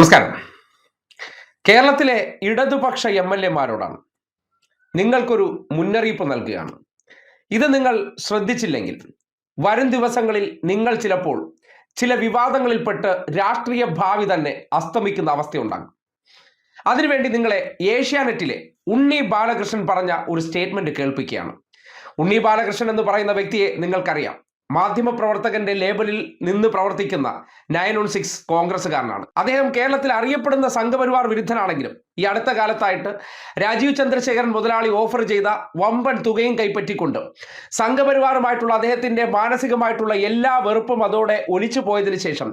നമസ്കാരം. കേരളത്തിലെ ഇടതുപക്ഷ എം എൽ എമാരോടാണ് നിങ്ങൾക്കൊരു മുന്നറിയിപ്പ് നൽകുകയാണ്. ഇത് നിങ്ങൾ ശ്രദ്ധിച്ചില്ലെങ്കിൽ വരും ദിവസങ്ങളിൽ നിങ്ങൾ ചിലപ്പോൾ ചില വിവാദങ്ങളിൽപ്പെട്ട് രാഷ്ട്രീയ ഭാവി തന്നെ അസ്തമിക്കുന്ന അവസ്ഥയുണ്ടാകും. അതിനുവേണ്ടി നിങ്ങളെ ഏഷ്യാനെറ്റിലെ ഉണ്ണി ബാലകൃഷ്ണൻ പറഞ്ഞ ഒരു സ്റ്റേറ്റ്മെന്റ് കേൾപ്പിക്കുകയാണ്. ഉണ്ണി ബാലകൃഷ്ണൻ എന്ന് പറയുന്ന വ്യക്തിയെ നിങ്ങൾക്കറിയാം. മാധ്യമപ്രവർത്തകന്റെ ലേബലിൽ നിന്ന് പ്രവർത്തിക്കുന്ന നയൻ ഓൺ സിക്സ് കോൺഗ്രസ്സുകാരനാണ്. അദ്ദേഹം കേരളത്തിൽ അറിയപ്പെടുന്ന സംഘപരിവാർ വിരുദ്ധനാണെങ്കിലും ഈ അടുത്ത കാലത്തായിട്ട് രാജീവ് ചന്ദ്രശേഖരൻ മുതലാളി ഓഫർ ചെയ്ത വമ്പൻ തുകയും കൈപ്പറ്റിക്കൊണ്ട് സംഘപരിവാറുമായിട്ടുള്ള അദ്ദേഹത്തിന്റെ മാനസികമായിട്ടുള്ള എല്ലാ വെറുപ്പും അതോടെ ഒലിച്ചു പോയതിനു ശേഷം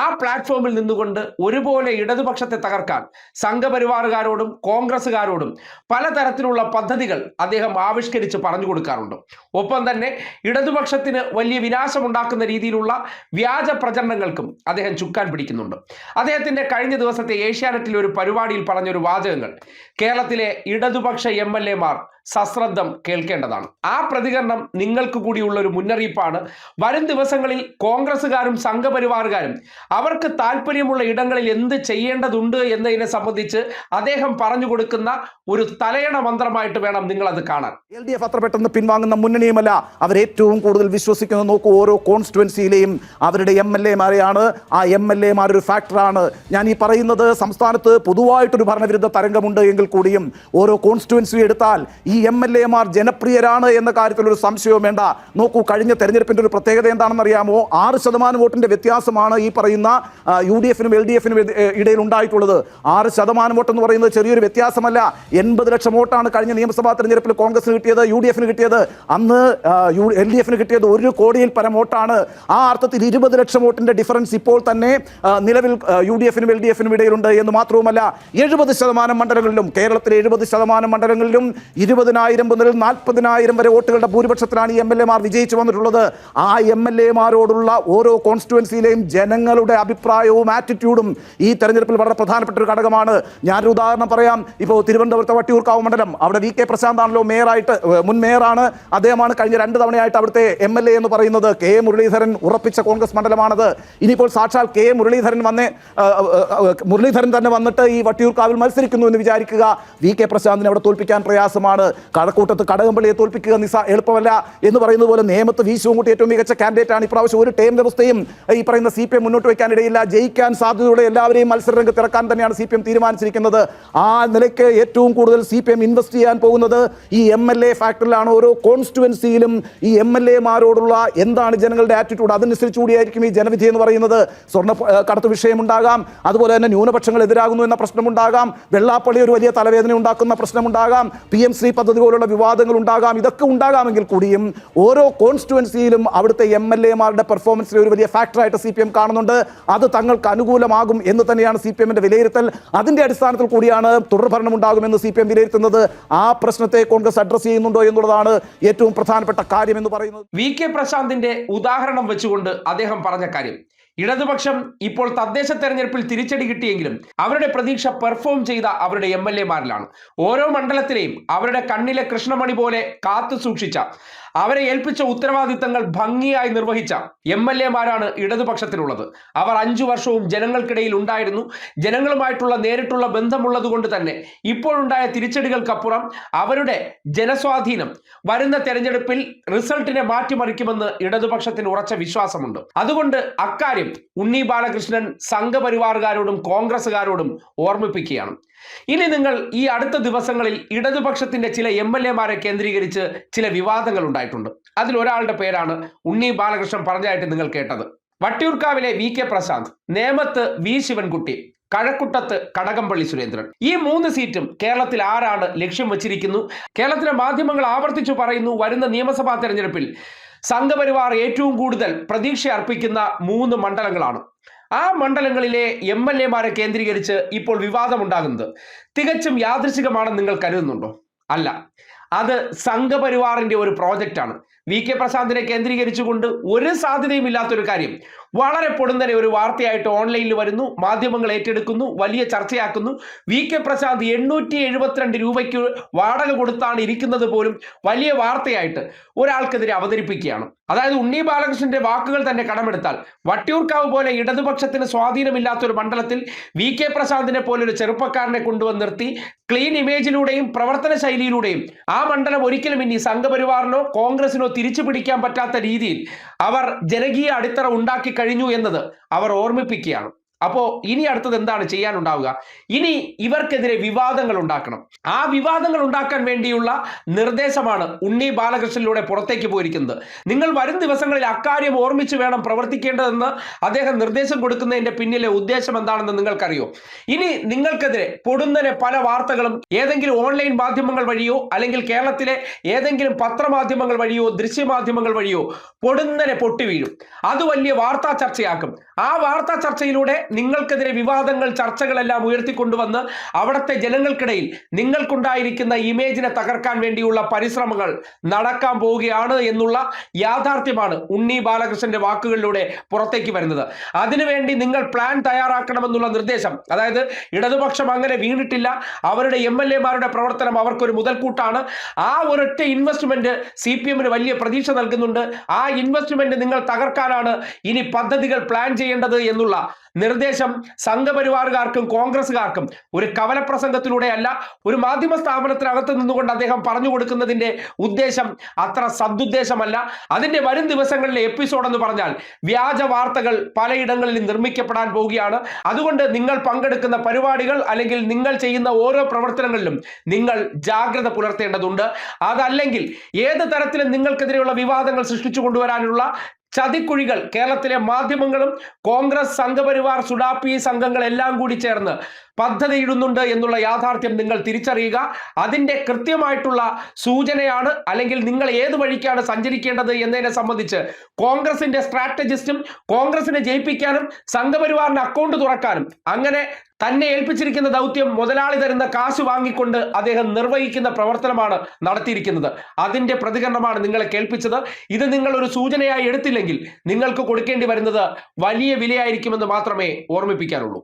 ആ പ്ലാറ്റ്ഫോമിൽ നിന്നുകൊണ്ട് ഒരുപോലെ ഇടതുപക്ഷത്തെ തകർക്കാൻ സംഘപരിവാറുകാരോടും കോൺഗ്രസ്സുകാരോടും പലതരത്തിലുള്ള പദ്ധതികൾ അദ്ദേഹം ആവിഷ്കരിച്ച് പറഞ്ഞു കൊടുക്കാറുണ്ട്. ഒപ്പം തന്നെ ഇടതുപക്ഷത്തിന് വലിയ വിനാശമുണ്ടാക്കുന്ന രീതിയിലുള്ള വ്യാജ പ്രചരണങ്ങൾക്കും അദ്ദേഹം ചുക്കാൻ പിടിക്കുന്നുണ്ട്. അദ്ദേഹത്തിന്റെ കഴിഞ്ഞ ദിവസത്തെ ഏഷ്യാനെറ്റിലെ ഒരു പരിപാടിയിൽ പറഞ്ഞൊരു വാചകങ്ങൾ. കേരളത്തിലെ ഇടതുപക്ഷ എം എൽ എമാർ സശ്രദ്ധം കേൾക്കേണ്ടതാണ്. ആ പ്രതികരണം നിങ്ങൾക്ക് കൂടിയുള്ള ഒരു മുന്നറിയിപ്പാണ്. വരും ദിവസങ്ങളിൽ കോൺഗ്രസ്സുകാരും സംഘപരിവാറുകാരും അവർക്ക് താല്പര്യമുള്ള ഇടങ്ങളിൽ എന്ത് ചെയ്യേണ്ടതുണ്ട് എന്നതിനെ സംബന്ധിച്ച് അദ്ദേഹം പറഞ്ഞു കൊടുക്കുന്ന ഒരു തലയണ മന്ത്രമായിട്ട് വേണം നിങ്ങൾ അത് കാണാൻ. എൽ ഡി എഫ് അത്ര പെട്ടെന്ന് പിൻവാങ്ങുന്ന മുന്നണിയുമല്ല. അവർ ഏറ്റവും കൂടുതൽ വിശ്വസിക്കുന്ന നോക്കൂ ഓരോ കോൺസ്റ്റിറ്റുവൻസിയിലെയും അവരുടെ എം എൽ എമാരെയാണ്. ആ എം എൽ എമാർ ഒരു ഫാക്ടറാണ്. ഞാൻ ഈ പറയുന്നത് സംസ്ഥാനത്ത് പൊതുവായിട്ടൊരു ഭരണവിരുദ്ധ തരംഗമുണ്ട് എങ്കിൽ കൂടിയും ഓരോ കോൺസ്റ്റിറ്റ്യുവൻസി എടുത്താൽ ഈ എം എൽ എമാർ ജനപ്രിയരാണ് എന്ന കാര്യത്തിൽ ഒരു സംശയവും വേണ്ട. നോക്കൂ കഴിഞ്ഞ തെരഞ്ഞെടുപ്പിന്റെ ഒരു പ്രത്യേകത എന്താണെന്നറിയാമോ ആറ് ശതമാനം വോട്ടിന്റെ വ്യത്യാസമാണ് ഈ പറയുന്ന യു ഡി എഫിനും എൽ ഡി എഫിനും ഇടയിൽ ഉണ്ടായിട്ടുള്ളത്. ആറ് ശതമാനം വോട്ട് എന്ന് പറയുന്നത് ചെറിയൊരു വ്യത്യാസമല്ല. എൺപത് ലക്ഷം വോട്ടാണ് കഴിഞ്ഞ നിയമസഭാ തെരഞ്ഞെടുപ്പിൽ കോൺഗ്രസിന് കിട്ടിയത് യു ഡി എഫിന് കിട്ടിയത്. അന്ന് യു എൽ ഡി എഫിന് കിട്ടിയത് ഒരു കോടിയിൽ പരം വോട്ടാണ്. ആ അർത്ഥത്തിൽ ഇരുപത് ലക്ഷം വോട്ടിന്റെ ഡിഫറൻസ് ഇപ്പോൾ തന്നെ നിലവിൽ യു ഡി എഫിനും എൽ ഡി എഫിനും ഇടയിലുണ്ട് എന്ന് മാത്രവുമല്ല എഴുപത് ശതമാനം മണ്ഡലങ്ങളിലും കേരളത്തിലെ എഴുപത് ശതമാനം മണ്ഡലങ്ങളിലും ഇരുപതിനായിരം മുതൽ നാൽപ്പതിനായിരം വരെ വോട്ടുകളുടെ ഭൂരിപക്ഷത്തിലാണ് ഈ എം എൽ എമാർ വിജയിച്ചു വന്നിട്ടുള്ളത്. ആ എം എൽ എമാരോടുള്ള ഓരോ കോൺസ്റ്റിറ്റുവൻസിയിലെയും ജനങ്ങളുടെ അഭിപ്രായവും ആറ്റിറ്റ്യൂഡും ഈ തെരഞ്ഞെടുപ്പിൽ വളരെ പ്രധാനപ്പെട്ട ഒരു ഘടകമാണ്. ഞാനൊരു ഉദാഹരണം പറയാം. ഇപ്പോൾ തിരുവനന്തപുരത്തെ വട്ടിയൂർക്കാവ് മണ്ഡലം അവിടെ വി കെ പ്രശാന്ത് ആണല്ലോ മേയറായിട്ട് മുൻ മേയറാണ്. അദ്ദേഹമാണ് കഴിഞ്ഞ രണ്ട് തവണയായിട്ട് അവിടുത്തെ എം എൽ എ എന്ന് പറയുന്നത്. കെ. മുരളീധരൻ ഉറപ്പിച്ച കോൺഗ്രസ് മണ്ഡലമാണത്. ഇനിയിപ്പോൾ സാക്ഷാൽ കെ. മുരളീധരൻ വന്നേ മുരളീധരൻ തന്നെ വന്നിട്ട് ഈ വട്ടിയൂർക്കാവിൽ മത്സരിക്കുന്നു എന്ന് വിചാരിക്കുക. വി കെ പ്രശാന്തിനെ അവിടെ തോൽപ്പിക്കാൻ പ്രയാസമാണ്. കഴക്കൂട്ടത്ത് കടകംപള്ളിയെ തോൽപ്പിക്കുക നിസ എളുപ്പമല്ല എന്ന് പറയുന്നത് പോലെ നേമത്ത് വി ശിവൻകുട്ടി ഏറ്റവും മികച്ച കാൻഡിഡേറ്റ് ആണ്. ഇപ്രാവശ്യം ഒരു ടേം വ്യവസ്ഥയും ഈ പറയുന്ന സി പി എം മുന്നോട്ട് വയ്ക്കാൻ ഇടയില്ല. ജയിക്കാൻ സാധ്യതയുള്ള എല്ലാവരെയും മത്സരരംഗത്ത് ഇറക്കാൻ തന്നെയാണ് സി പി എം തീരുമാനിച്ചിരിക്കുന്നത്. ആ നിലയ്ക്ക് ഏറ്റവും കൂടുതൽ സി പി എം ഇൻവെസ്റ്റ് ചെയ്യാൻ പോകുന്നത് ഈ എം എൽ എ ഫാക്ടറിലാണ് ഓരോ കോൺസ്റ്റിറ്റുവൻസിയിലും ഈ എം എൽ എമാരോടുള്ള എന്താണ് ജനങ്ങളുടെ ആറ്റിറ്റ്യൂഡ് അതനുസരിച്ച് കൂടിയായിരിക്കും ഈ ജനവിധി എന്ന് പറയുന്നത്. സ്വർണ കടത്ത് വിഷയമുണ്ടാകാം. അതുപോലെ തന്നെ ന്യൂനപക്ഷങ്ങൾ എതിരാകുന്നു എന്ന പ്രശ്നമുണ്ടാകാം. വെള്ളാപ്പള്ളി ഒരു വലിയ തലവേദന ഉണ്ടാക്കുന്ന പ്രശ്നമുണ്ടാകാം. പി എം ശ്രീ പദ്ധതി പോലുള്ള വിവാദങ്ങൾ ഉണ്ടാകാം. ഇതൊക്കെ ഉണ്ടാകാമെങ്കിൽ കൂടിയും ഓരോ കോൺസ്റ്റിറ്റുവൻസിയിലും അവിടുത്തെ എം എൽ എമാരുടെ പെർഫോമൻസിലെ ഒരു വലിയ ഫാക്ടറായിട്ട് സി പി എം കാണുന്നുണ്ട്. അത് തങ്ങൾക്ക് അനുകൂലമാകും എന്ന് തന്നെയാണ് സി പി എമ്മിന്റെ വിലയിരുത്തൽ. അതിന്റെ അടിസ്ഥാനത്തിൽ കൂടിയാണ് തുടർഭരണം ഉണ്ടാകുമെന്ന് സി പി എം വിലയിരുത്തുന്നത്. ആ പ്രശ്നത്തെ കോൺഗ്രസ് അഡ്രസ് ചെയ്യുന്നുണ്ടോ എന്നുള്ളതാണ് ഏറ്റവും പ്രധാനപ്പെട്ട കാര്യം എന്ന് പറയുന്നത്. വി കെ പ്രശാന്തിന്റെ ഉദാഹരണം വെച്ചുകൊണ്ട് അദ്ദേഹം പറഞ്ഞ കാര്യം. ഇടതുപക്ഷം ഇപ്പോൾ തദ്ദേശ തെരഞ്ഞെടുപ്പിൽ തിരിച്ചടി കിട്ടിയെങ്കിലും അവരുടെ പ്രതീക്ഷ പെർഫോം ചെയ്ത അവരുടെ എം എൽ എമാരിലാണ് ഓരോ മണ്ഡലത്തിലെയും അവരുടെ കണ്ണിലെ കൃഷ്ണമണി പോലെ കാത്തു സൂക്ഷിച്ച അവരെ ഏൽപ്പിച്ച ഉത്തരവാദിത്തങ്ങൾ ഭംഗിയായി നിർവഹിച്ച എം എൽ എമാരാണ് ഇടതുപക്ഷത്തിനുള്ളത് അവർ അഞ്ചു വർഷവും ജനങ്ങൾക്കിടയിൽ ഉണ്ടായിരുന്നു. ജനങ്ങളുമായിട്ടുള്ള നേരിട്ടുള്ള ബന്ധമുള്ളത് കൊണ്ട് തന്നെ ഇപ്പോഴുണ്ടായ തിരിച്ചടികൾക്കപ്പുറം അവരുടെ ജനസ്വാധീനം വരുന്ന തെരഞ്ഞെടുപ്പിൽ റിസൾട്ടിനെ മാറ്റിമറിക്കുമെന്ന് ഇടതുപക്ഷത്തിന് ഉറച്ച വിശ്വാസമുണ്ട്. അതുകൊണ്ട് അക്കാര്യം ഉണ്ണി ബാലകൃഷ്ണൻ സംഘപരിവാറുകാരോടും കോൺഗ്രസുകാരോടും ഓർമ്മിപ്പിക്കുകയാണ്. ഇനി നിങ്ങൾ ഈ അടുത്ത ദിവസങ്ങളിൽ ഇടതുപക്ഷത്തിന്റെ ചില എം എൽ എമാരെ കേന്ദ്രീകരിച്ച് ചില വിവാദങ്ങൾ ഉണ്ടായിട്ടുണ്ട് അതിൽ ഒരാളുടെ പേരാണ് ഉണ്ണി ബാലകൃഷ്ണൻ പറഞ്ഞതായിട്ട് നിങ്ങൾ കേട്ടത്. വട്ടിയൂർക്കാവിലെ വി കെ പ്രശാന്ത് നേമത്ത് വി ശിവൻകുട്ടി കഴക്കുട്ടത്ത് കടകംപള്ളി സുരേന്ദ്രൻ. ഈ മൂന്ന് സീറ്റും കേരളത്തിൽ ആരാണ് ലക്ഷ്യം വച്ചിരിക്കുന്നു? കേരളത്തിലെ മാധ്യമങ്ങൾ ആവർത്തിച്ചു പറയുന്നു വരുന്ന നിയമസഭാ തെരഞ്ഞെടുപ്പിൽ സംഘപരിവാർ ഏറ്റവും കൂടുതൽ പ്രതീക്ഷ അർപ്പിക്കുന്ന മൂന്ന് മണ്ഡലങ്ങളാണ്. ആ മണ്ഡലങ്ങളിലെ എം എൽ എമാരെ കേന്ദ്രീകരിച്ച് ഇപ്പോൾ വിവാദമുണ്ടാകുന്നത്. തികച്ചും യാദൃശികമാണെന്ന് നിങ്ങൾ കരുതുന്നുണ്ടോ? അല്ല. അത് സംഘപരിവാറിന്റെ ഒരു പ്രോജക്റ്റാണ് വി കെ പ്രശാന്തിനെ കേന്ദ്രീകരിച്ചുകൊണ്ട് ഒരു സാധ്യതയും ഇല്ലാത്തൊരു കാര്യം. വളരെ പൊടുന്നനെ ഒരു വാർത്തയായിട്ട് ഓൺലൈനിൽ വരുന്നു മാധ്യമങ്ങൾ ഏറ്റെടുക്കുന്നു വലിയ ചർച്ചയാക്കുന്നു. വി കെ പ്രശാന്ത് എണ്ണൂറ്റി എഴുപത്തിരണ്ട് രൂപയ്ക്ക് വാടക കൊടുത്താണ് ഇരിക്കുന്നത് പോലും വലിയ വാർത്തയായിട്ട് ഒരാൾക്കെതിരെ അവതരിപ്പിക്കുകയാണ്. അതായത് ഉണ്ണി ബാലകൃഷ്ണന്റെ വാക്കുകൾ തന്നെ കടമെടുത്താൽ വട്ടിയൂർക്കാവ് പോലെ ഇടതുപക്ഷത്തിന് സ്വാധീനമില്ലാത്ത ഒരു മണ്ഡലത്തിൽ വി കെ പ്രശാന്തിനെ പോലെ ഒരു ചെറുപ്പക്കാരനെ കൊണ്ടുവന്ന് നിർത്തി ക്ലീൻ ഇമേജിലൂടെയും പ്രവർത്തന ശൈലിയിലൂടെയും മണ്ഡലം ഒരിക്കലും ഇനി സംഘപരിവാറിനോ കോൺഗ്രസിനോ തിരിച്ചു പിടിക്കാൻ പറ്റാത്ത രീതിയിൽ അവർ ജനകീയ അടിത്തറ ഉണ്ടാക്കി കഴിഞ്ഞു എന്നത് അവർ ഓർമ്മിപ്പിക്കുകയാണ്. അപ്പോ ഇനി അടുത്തത് എന്താണ് ചെയ്യാനുണ്ടാവുക? ഇനി ഇവർക്കെതിരെ വിവാദങ്ങൾ ഉണ്ടാക്കണം. ആ വിവാദങ്ങൾ ഉണ്ടാക്കാൻ വേണ്ടിയുള്ള നിർദ്ദേശമാണ് ഉണ്ണി ബാലകൃഷ്ണനിലൂടെ പുറത്തേക്ക് പോയിരിക്കുന്നത്. നിങ്ങൾ വരും ദിവസങ്ങളിൽ അക്കാര്യം ഓർമ്മിച്ച് വേണം പ്രവർത്തിക്കേണ്ടതെന്ന് അദ്ദേഹം നിർദ്ദേശം കൊടുക്കുന്നതിന്റെ പിന്നിലെ ഉദ്ദേശം എന്താണെന്ന് നിങ്ങൾക്കറിയോ? ഇനി നിങ്ങൾക്കെതിരെ പൊടുന്നനെ പല വാർത്തകളും ഏതെങ്കിലും ഓൺലൈൻ മാധ്യമങ്ങൾ വഴിയോ അല്ലെങ്കിൽ കേരളത്തിലെ ഏതെങ്കിലും പത്രമാധ്യമങ്ങൾ വഴിയോ ദൃശ്യമാധ്യമങ്ങൾ വഴിയോ പൊടുന്നനെ പൊട്ടി വീഴും അത് വലിയ വാർത്താ ചർച്ചയാക്കും. ആ വാർത്താ ചർച്ചയിലൂടെ നിങ്ങൾക്കെതിരെ വിവാദങ്ങൾ ചർച്ചകളെല്ലാം ഉയർത്തിക്കൊണ്ടുവന്ന് അവിടുത്തെ ജനങ്ങൾക്കിടയിൽ നിങ്ങൾക്കുണ്ടായിരിക്കുന്ന ഇമേജിനെ തകർക്കാൻ വേണ്ടിയുള്ള പരിശ്രമങ്ങൾ നടക്കാൻ പോവുകയാണ് എന്നുള്ള യാഥാർത്ഥ്യമാണ് ഉണ്ണി ബാലകൃഷ്ണന്റെ വാക്കുകളിലൂടെ പുറത്തേക്ക് വരുന്നത്. അതിനുവേണ്ടി നിങ്ങൾ പ്ലാൻ തയ്യാറാക്കണമെന്നുള്ള നിർദ്ദേശം അതായത് ഇടതുപക്ഷം അങ്ങനെ വീണിട്ടില്ല അവരുടെ എം എൽ എമാരുടെ പ്രവർത്തനം അവർക്കൊരു മുതൽക്കൂട്ടാണ് ആ ഒരൊറ്റ ഇൻവെസ്റ്റ്മെന്റ് സി പി എമ്മിന് വലിയ പ്രതീക്ഷ നൽകുന്നുണ്ട് ആ ഇൻവെസ്റ്റ്മെന്റ് നിങ്ങൾ തകർക്കാനാണ് ഇനി പദ്ധതികൾ പ്ലാൻ ചെയ്യേണ്ടത് എന്നുള്ള നിർദ്ദേശം സംഘപരിവാറുകാർക്കും കോൺഗ്രസ്സുകാർക്കും ഒരു കവലപ്രസംഗത്തിലൂടെയല്ല ഒരു മാധ്യമ സ്ഥാപനത്തിനകത്ത് നിന്നുകൊണ്ട് അദ്ദേഹം പറഞ്ഞു കൊടുക്കുന്നതിന്റെ ഉദ്ദേശം അത്ര സദുദ്ദേശമല്ല. അതിന്റെ വരും ദിവസങ്ങളിലെ എപ്പിസോഡ് എന്ന് പറഞ്ഞാൽ വ്യാജ വാർത്തകൾ പലയിടങ്ങളിൽ നിർമ്മിക്കപ്പെടാൻ പോവുകയാണ്. അതുകൊണ്ട് നിങ്ങൾ പങ്കെടുക്കുന്ന പരിപാടികൾ അല്ലെങ്കിൽ നിങ്ങൾ ചെയ്യുന്ന ഓരോ പ്രവർത്തനങ്ങളിലും നിങ്ങൾ ജാഗ്രത പുലർത്തേണ്ടതുണ്ട്. അതല്ലെങ്കിൽ ഏത് തരത്തിലും നിങ്ങൾക്കെതിരെയുള്ള വിവാദങ്ങൾ സൃഷ്ടിച്ചു കൊണ്ടുവരാനുള്ള ചതിക്കുഴികൾ കേരളത്തിലെ മാധ്യമങ്ങളും കോൺഗ്രസ് സംഘപരിവാർ സുഡാപ്പി സംഘങ്ങളെല്ലാം കൂടി ചേർന്ന് പദ്ധതി ഇടുന്നുണ്ട് എന്നുള്ള യാഥാർത്ഥ്യം നിങ്ങൾ തിരിച്ചറിയുക. അതിന്റെ കൃത്യമായിട്ടുള്ള സൂചനയാണ് അല്ലെങ്കിൽ നിങ്ങൾ ഏത് വഴിക്കാണ് സഞ്ചരിക്കേണ്ടത് എന്നതിനെ സംബന്ധിച്ച് കോൺഗ്രസിന്റെ സ്ട്രാറ്റജിസ്റ്റും കോൺഗ്രസിനെ ജയിപ്പിക്കാനും സംഘപരിവാറിന് അക്കൗണ്ട് തുറക്കാനും. അങ്ങനെ തന്നെ ഏൽപ്പിച്ചിരിക്കുന്ന ദൗത്യം മുതലാളി തരുന്ന കാശ് വാങ്ങിക്കൊണ്ട് അദ്ദേഹം നിർവഹിക്കുന്ന പ്രവർത്തനമാണ് നടത്തിയിരിക്കുന്നത്. അതിന്റെ പ്രതികരണമാണ് നിങ്ങളെ കേൾപ്പിച്ചത്. ഇത് നിങ്ങൾ ഒരു സൂചനയായി എടുത്തില്ലെങ്കിൽ നിങ്ങൾക്ക് കൊടുക്കേണ്ടി വരുന്നത് വലിയ വിലയായിരിക്കുമെന്ന് മാത്രമേ ഓർമ്മിപ്പിക്കാനുള്ളൂ